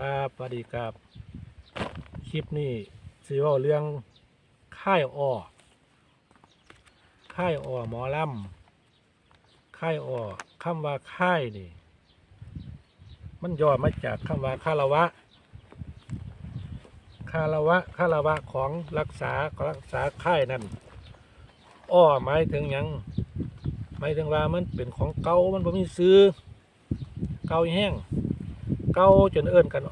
ครับสวัสดีครับ คลิปนี้สิว่าเรื่องค่ายออค่ายออหมอลำค่ายออคำว่าค่ายนี่ มันย่อมาจากคำว่าคารวะคารวะคารวะของรักษารักษาค่ายนั่นอ้อหมายถึงยังหมายถึงว่ามันเป็นของเก่ามันบ่มีซื้อ เก่าแห้ง เก่าจนเอิ้นกัน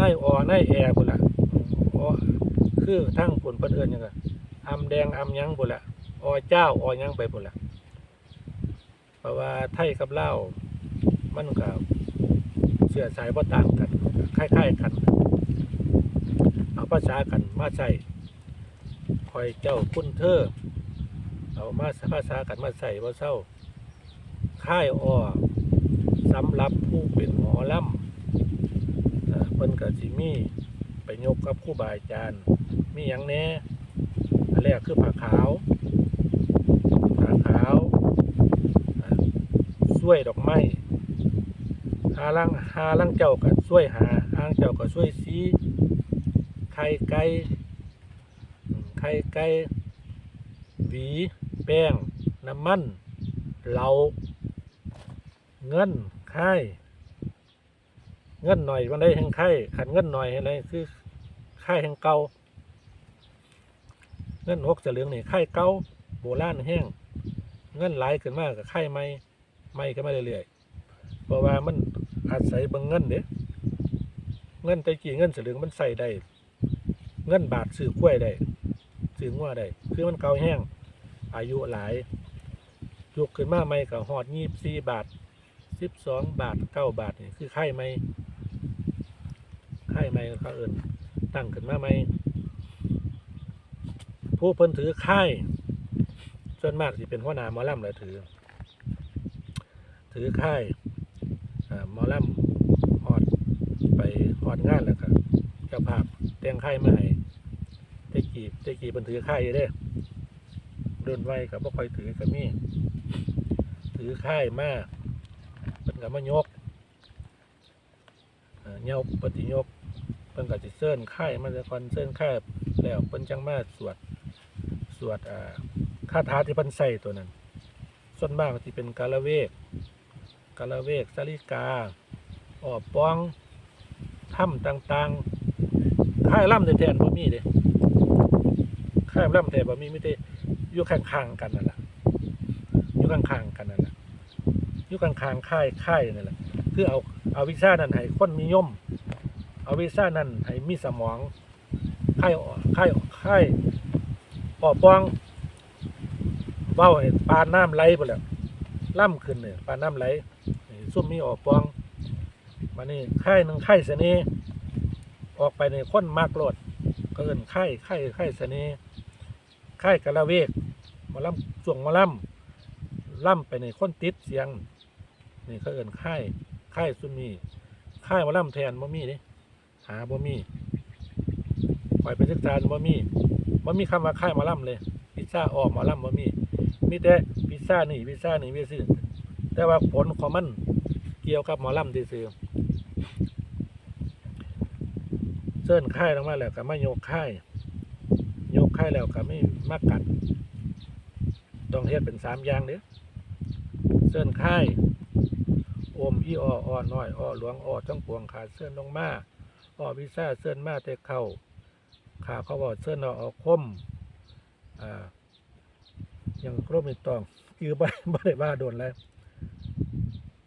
นายอ่อนายแอพุ่นละออคือทั้งปุ่นเพิ่นเอิ้นยังก็อำแดงอำหยังพุ่นละอเจ้าอหยังไปพุ่นละเพราะว่าไทยกับเล่ามันก็เสื้อสายบ่าต่างกันคล้ายๆกัน เอาภาษากันมาใช้คอยเจ้าคุณเธอเอามาภาษากันมาใส่บ่เศร้าค่ายอ้อสำหรับผู้เป็นหมอลำเอ่อเพิ่นก็สิมีไปยกกับคู่บาอาจารย์มีหยังแน่อันแรกคือผ้าขาวผ้าขาวช่วยดอกไม้หาลังหาลังเจ้าก็ช่วยหาหางเจ้าก็ช่วยสีไข่ไก่ไข่ไก่หวีแป้งน้ำมันเหลาเงินค่าย เงินหน่อยวันได้แห่งค่ขันเงินหน่อยอะไรคือค่แห่งเก่าเงินหกสลึงนี่ค่เก่าโบราณแห้งเงินไหลขึ้นมากกับค่ายใหม่ใหม่ก็มาเรื่อยๆเพราะว่ามันอาศัยบางเงินเด้เงินต่กี่เงินสลึงมันใส่ได้ เงินบาทซื้อกล้วยได้ซื้องัวได้คือมันเก่าแห้ง อายุหลายยกขึ้นมาใหม่กับหอดยี่สี่บาทสิบสองบาทเก้าบาทนี่คือไข่ไหม ไข่ไหมเขาเอินตั้งขึ้นมาไหมผู้เพิ่นถือไข่ส่วนมากสิเป็นหัวหน้าหมอลำเลยถือ ถือไข่หมอลำหอดไปหอดงานแล้วก็เจ้าภาพแต่งไข่มาให้เตกี้เตกี้เพิ่นถือไข่อยู่เด้เดินไวกับบ่ค่อยถือกับมีถือไข่มากเพิ่นก็มายกเอ่อยปฏิยก เพิ่นก็สิเซิ้นค่ายมันจะคอนเซิ้นค่ายแล้วเพิ่นจังมาสวดสวดอ่าคาถาที่เพิ่นใส่ตัวนั้น ส่วนมากก็สิเป็นกาละเวกกาละเวกสาลิกาอ้อปองถ้ำต่างๆค่ายล่ำแท้ๆบ่มีเด้ค่ายล่ำแท้บ่มีมีแต่อยู่ข้างๆกันนั่นแหละอยู่ข้างๆกันนั่นแหละอยู่กลางคางค่ายค่ายนั่นแหละคือเอาเอาวิชานั้นให้คนมีย่อม เอาวิชานั้นให้มีสมองค่ายอ่อค่ายค่ายปอปองเว้าให้ปานน้ำไหลไปแล้วล่ำขึ้นเนี่ยปานน้ำไหลซุ่มมีออกปองมานี่ค่ายหนึ่งค่ายเสน่ห์ออกไปในคนมากโลดก็เอินค่ายค่ายค่ายเสน่ห์ค่ายกะละเวกมาล่ำส่วงมาล่ำล่ำไปในคนติดเสียงนี่เขาเอิ่นค่ายค่ายซุมนีค่ายมาล่ำแทนบ่มีเด้ หาบ่มีปล่อยไปศึกษาบ่มีบ่มีคำว่าค่ายมาล่ำเลยพิซซ่าออกมาล่ำบ่มีมีแต่พิซซ่านี่พิซซ่านี่พิซซ่าแต่ว่าผลของมันเกี่ยวกับหมอล่ำซื่อเส้นค่ายลงมาแล้วก็มาโยกค่ายโยกค่ายแล้วก็ไม่มากัดต้องเฮ็ดเป็นสามอย่างเด้อเส้นค่ายอมอีอออ้อน้อยอ้อหลวงอ้อจังปวงขาดเส้นลงมา อ้อพิซาเส้นมาแต่เข้าขาเขาบอกเส้นเอาออกคมอ่ายังครบไม่ต้องคือบ่บ่ได้ว่าโดนแล้ว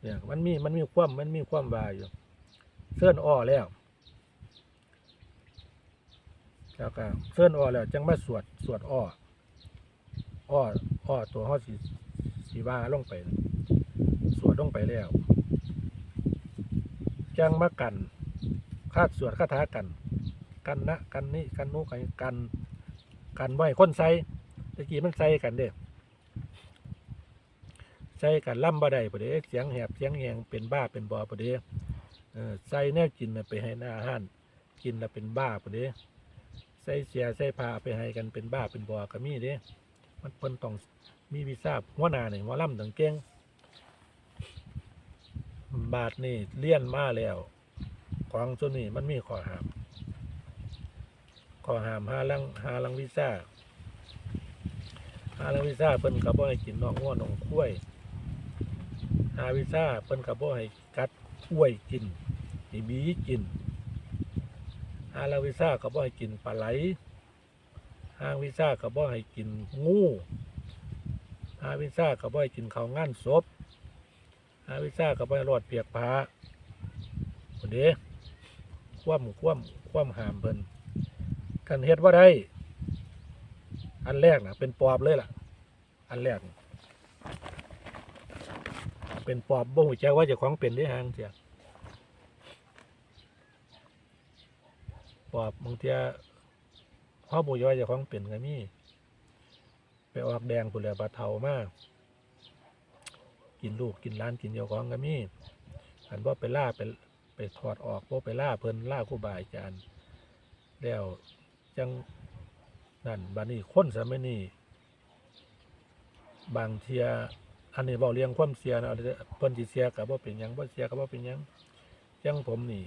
เนี่ยมันมีมันมีความมันมีความว่าอยู่เส้นอ้อแล้วแล้วก็เส้นอ้อแล้วจังมาสวดสวดอ้ออ้ออ้อตัวเฮาสิสีว่าลงไป สวดลงไปแล้วจังมากัน คาดสวดคาถากัน กันนะกันนี่กันนู้กันกันกันไว้คนใส่ตะกี้มันใส่กันเด้ใส่กันล่ำบ่ได้ปะเด้เสียงแหบเสียงแหงเป็นบ้าเป็นบอประเด้เออใส่แนวกินไปให้หน้าอาหารกินแล้วเป็นบ้าประเด้ใส่เสียใส่ผ้าไปให้กันเป็นบ้าเป็นบอก็มีเด้มันเพิ่นต้องมีวีซ่าหัวหน้าเนี่ยหมอลำถึงเก่งบาทนี่เลี่ยนมาแล้ว ของตัวนนี้มันมีข้อห้ามข้อห้ามหาลังหาลังวีซ่าหาลังวีซ่าเพิ่นก็บ่ให้กินน้องงัวน้องคุ้ยหาวีซ่าเพิ่นก็บ่ให้กัดคุ้ยกินให้บีกินหาลังวีซ่าก็บ่ให้กินปลาไหลหาวีซ่าก็บ่ให้กินงูหาวีซ่าก็บ่ให้กินข้าวงานศพหาวีซ่าก็บ่ให้รอดเปียกผ้าคนเด้ คว่ำคว่ำคว่ำหามเพิ่นกันเฮ็ดว่าได้ อันแรกนะเป็นปอบเลยล่ะ อันแรก เป็นปอบบ่หูจักว่าจะของเป็นได้หางเสียปอบบางเทียพ่อบุยว่าจะของเป็นก็มีไปออกแดงปุ่นแหล้วบาเทามากกินลูกกินหล้านกินเดียวของก็มีอันว่าไปล่าไป ไปถอดออกว่ไปล่าเพิ่นล่าครูบาอาจารย์แล้วจังนั่นบานี้คนสมัยนี้บางเทียอันนี้เบาเรียงความเสียนะเพิ่นสิเสียกับว่าเป็นยังบ่เสียกับว่าเป็นยังจังผมนี่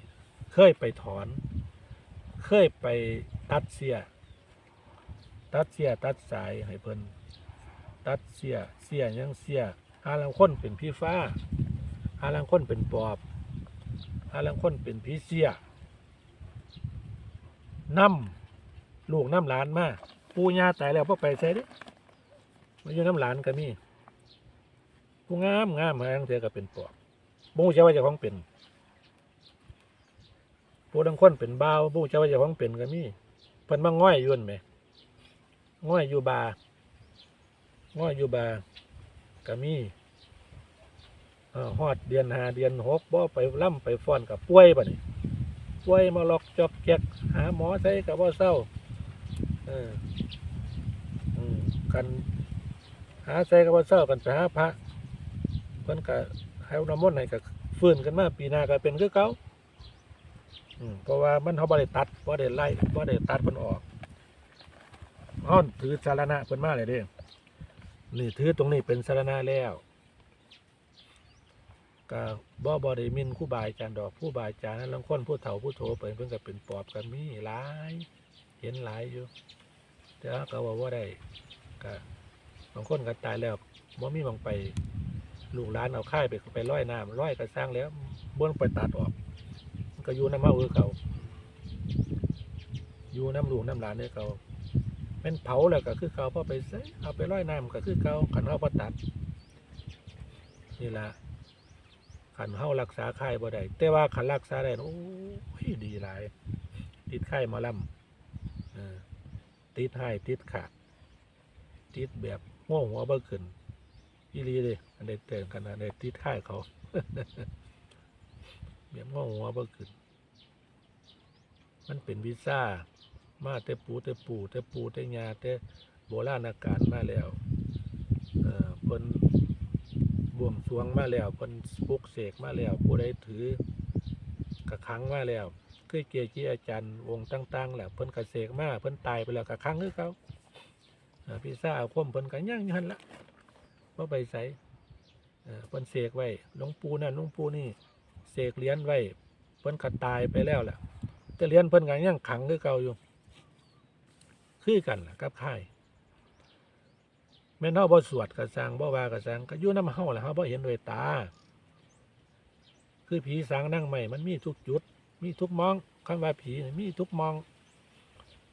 เคยไปถอน เคยไปตัดเสีย ตัดเสียตัดสายให้เพิ่นตัดเสียเสียยังเสียหาลังคนเป็นพี่ฟ้าหาลังคนเป็นปอบ หาลังคนเป็นผีเสียน้ำลูกน้ำหลานมาปูยาตายแล้วพ่อไปใส่ดิมาอยู่น้ำหลานก็มีผู้งามงามหาทั้งเธอก็เป็นปอบบูเจ้าว่าจะของเป็นผู้ดังคนเป็นบ่าวบูเจ้าว่าจะของเป็นก็มีเพิ่นมาง่อยยุ่นไหมง่อยอยู่บาง่อยอยู่บาก็มี่ ฮอดเดือนหาเดือนหกบ่ไปล่ำไปฟ้อนกับป่วยป่นี่ป่วยมาลอกจอกแจกหาหมอใส่กับว่าเศร้าเอออกันหาใส่กับว่าเศร้ากันไปหาพระเพิ่นก็ให้เอาน้ำมนต์ให้ก็ฟื้นกันมาปีหน้าก็เป็นคือเก่าเพราะว่ามันเขาบ่ได้ตัดบ่ได้ไล่บ่ได้ตัดเพิ่นออกฮ้อนถือสารณะเพิ่นมาเลยเด้นี่ถือตรงนี้เป็นสารณะแล้ว ก็บ่บ่ได้มินครูบาอาจารย์ดอกผู้บาอาจารย์นั้นลางคนผู้เฒ่าผู้โถเพิ่นเพิ่นก็เป็นปอบกันมีหลาย เห็นหลายอยู่ แต่ว่าก็ว่าว่าได้ก็บางคนก็ตายแล้วบ่มีบางไปลูกหลานเอาค่ายไปไปร้อยน้ำร้อยก็สร้างแล้วบ่นไปตัดออกก็อยู่น้ำเมาคือเขาอยู่น้ำลูกน้ำหลานเนี่ยเขาเป็นเผาแล้วก็คือเขาพอไปใส่เอาไปร้อยน้ำก็คือเขาขันเขาพอตัดนี่ละ ขันเฮารักษาค่ายบ่ได้แต่ว่าขันรักษาได้โอ้ยดีหลาย ติดไข้มาล่ำเอติดให้ติดขาดติดแบบง่วงหัวเบิ่ขึ้นอีหลีเลยอันใดเตือนกันอันใดติดค่ายเขาแบบง่วงหัวเบิ่ขึ้นมันเป็นวีซ่ามาแต่ปูแต่ปูแต่ปูแต่ยาแต่โบราณการมาแล้วเออเพิ่น บวงสรวงมาแล้วเพิ่นปลุกเสกมาแล้ว ผู้ใดถือกระคังมาแล้วคือเกียรติอาจารย์วงต่างๆแหละเพิ่นกระเสกมาเพิ่นตายไปแล้วกระคังคือเขาพี่ซ่าเอาคมเพิ่นก็ย่างนี่หันละบ่ไปใส่เอ่อเพิ่นเสกไว้หลวงปู่นั่นหลวงปู่นี่เสกเหรียญไว้เพิ่นก็ตายไปแล้วแหละแต่เหรียญเพิ่นก็ยังขังคือเก่าอยู่ คือกันล่ะกับค่าย แม่นเฮาบ่สวดก็สร้างบ่ว่าก็สร้างก็อยู่นำเฮาล่ะเฮาบ่เห็นด้วยตา คือผีสางนั่งใหม่มันมีทุกจุด มีทุกมองคำว่าผีมีทุกมอง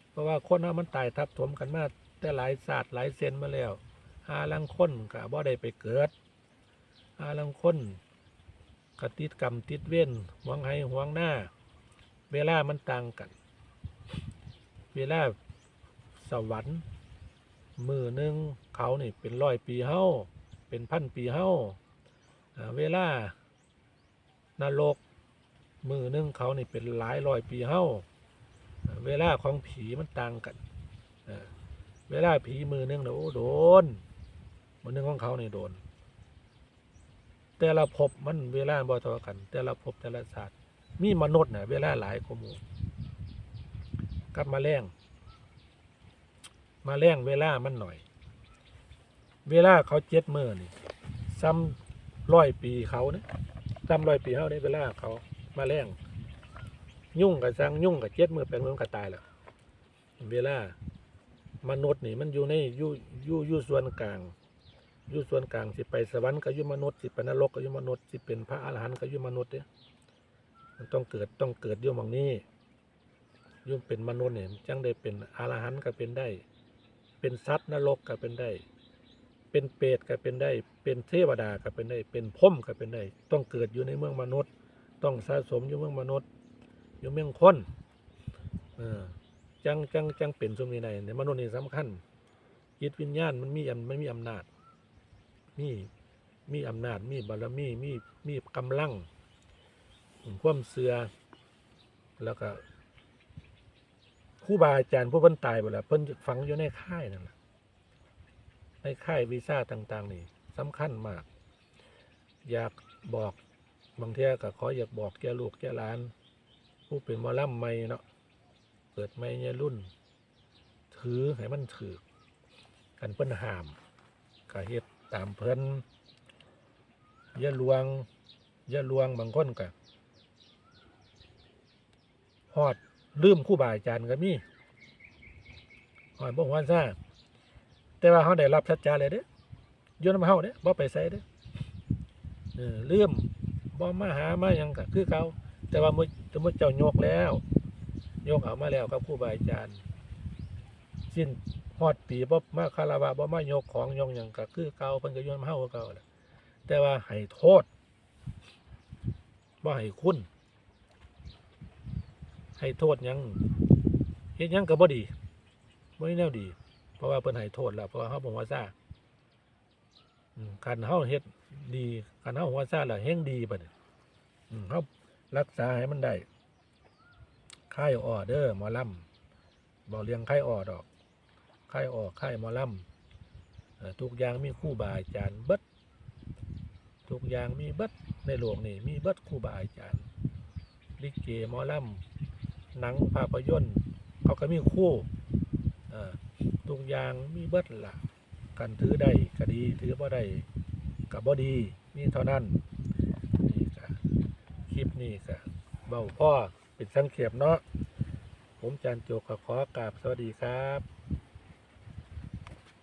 เพราะว่าคนเรามันตายทับถมกันมาแต่หลายศาสตร์หลายเซนมาแล้วหาลังคนก็บ่ได้ไปเกิดหาลังคนก็ติดกรรมติดเว้นหวงให้หวงหน้า เวลามันต่างกัน เวลาสวรรค์ มือหนึ่งเขานี่เป็นร้อยปีเฮาเป็นพันปีเฮาอ่าเวลานรกมือหนึ่งเขานี่เป็นหลายร้อยปีเฮาเวลาของผีมันต่างกันเวลาผีมือหนึ่งนะโอ้โดนมือหนึ่งของเขานี่โดน แต่ละภพมันเวลาบ่เท่ากัน แต่ละภพแต่ละศาสตร์มีมนุษย์น่ะเวลาหลายกว่าหมู่กับมาแรง มาแรงเวลามันหน่อย เวลาเขาเจ็ดมือนี่ซ้ำร้อยปีเขาเนี่ยจำร้อยปีเฮาได้เวลาเขามาแรงยุ่งกับสร้างยุ่งกับเจ็ดมือแปดมือมันก็ตายแล้วเวลามนุษย์นี่มันอยู่ในอยู่อยู่อยู่ส่วนกลางอยู่ส่วนกลางสิไปสวรรค์ก็อยู่มนุษย์สิไปนรกก็อยู่มนุษย์สิเป็นพระอรหันต์ก็อยู่มนุษย์เนี่ยมันต้องเกิดต้องเกิดอยู่มองนี้ยุ่งเป็นมนุษย์เนี่ยจังได้เป็นอรหันต์ก็เป็นได้ เป็นสัตว์นรกก็เป็นได้ เป็นเปรตก็เป็นได้ เป็นเทวดาก็เป็นได้ เป็นพรหมก็เป็นได้ ต้องเกิดอยู่ในเมืองมนุษย์ ต้องสะสมอยู่เมืองมนุษย์ อยู่เมืองคนเออจังจังจังเป็นสมนี้ได้ในมนุษย์นี่สำคัญจิตวิญญาณมันมีมันมีอำนาจ มีมีอำนาจ มีบารมี มีมีกำลังความเสือแล้วก็ ครูบาอาจารย์ผู้เพิ่นตายไปแล้วเพิ่นฝังอยู่ในค่ายนั่นแหละในค่ายวีซ่าต่าง ๆ นี่สำคัญมาก อยากบอกบางเทียก็ขออยากบอกแกลูกแกหลาน ผู้เป็นหมอล่ำไม่เนาะเกิดไม่เนี่ยรุ่น ถือให้มันถือกันเพิ่นห้ามก็เฮ็ดตามเพิ่นอย่าลวงอย่าลวงบางคนก็ฮอด ลืมคู่บาอาจารย์ก็มีฮอดบ่ฮอดซ่าแต่ว่าเฮาได้รับชัดจาเลยเด้อยู่นำเฮาเด้บ่ไปไสเด้เออลืมบ่มาหามาหยังก็คือเก่าแต่ว่ามื่อสมมติเจ้ายกแล้วยกเอามาแล้วครับครูบาอาจารย์ สิ้นฮอดปีบ่มาคาราวะบ่มายกของยกหยังก็คือเก่าเพิ่นก็โยนมาเฮาเก่าแหละแต่ว่าให้โทษบ่ให้คุณ ให้โทษยังเฮ็ดยังก็บ่ดีบ่มีแนวดี เพราะว่าเพิ่นให้โทษแล้วเพราะว่าเฮาบ่ฮู้ซ่าอืมคันเฮาเฮ็ดดีคันเฮาฮู้ซ่าแล้วแฮงดีบัดนี้อืมเฮารักษาให้มันได้ค่ายอ่อเด้อหมอลำบอเลี้ยงค่ายออดอกค่ายอ่อค่ายหมอลำเอ่อทุกอย่างมีคู่บาอาจารย์เบิดทุกอย่างมีเบิดในโลกนี่มีเบิดคู่บาอาจารย์ลิเกหมอลำ หนังภาพยนตร์เขาก็มีคู่ทุกอย่างมีเบิดละกันถือได้ก็ดี ถือบ่ได้กับ่ดีมีเท่านั้นนี่ก็คลิปนี้ก็เบาพ่อเป็นสังเขปเนาะผมจานโจกขอขอกราบสวัสดีครับ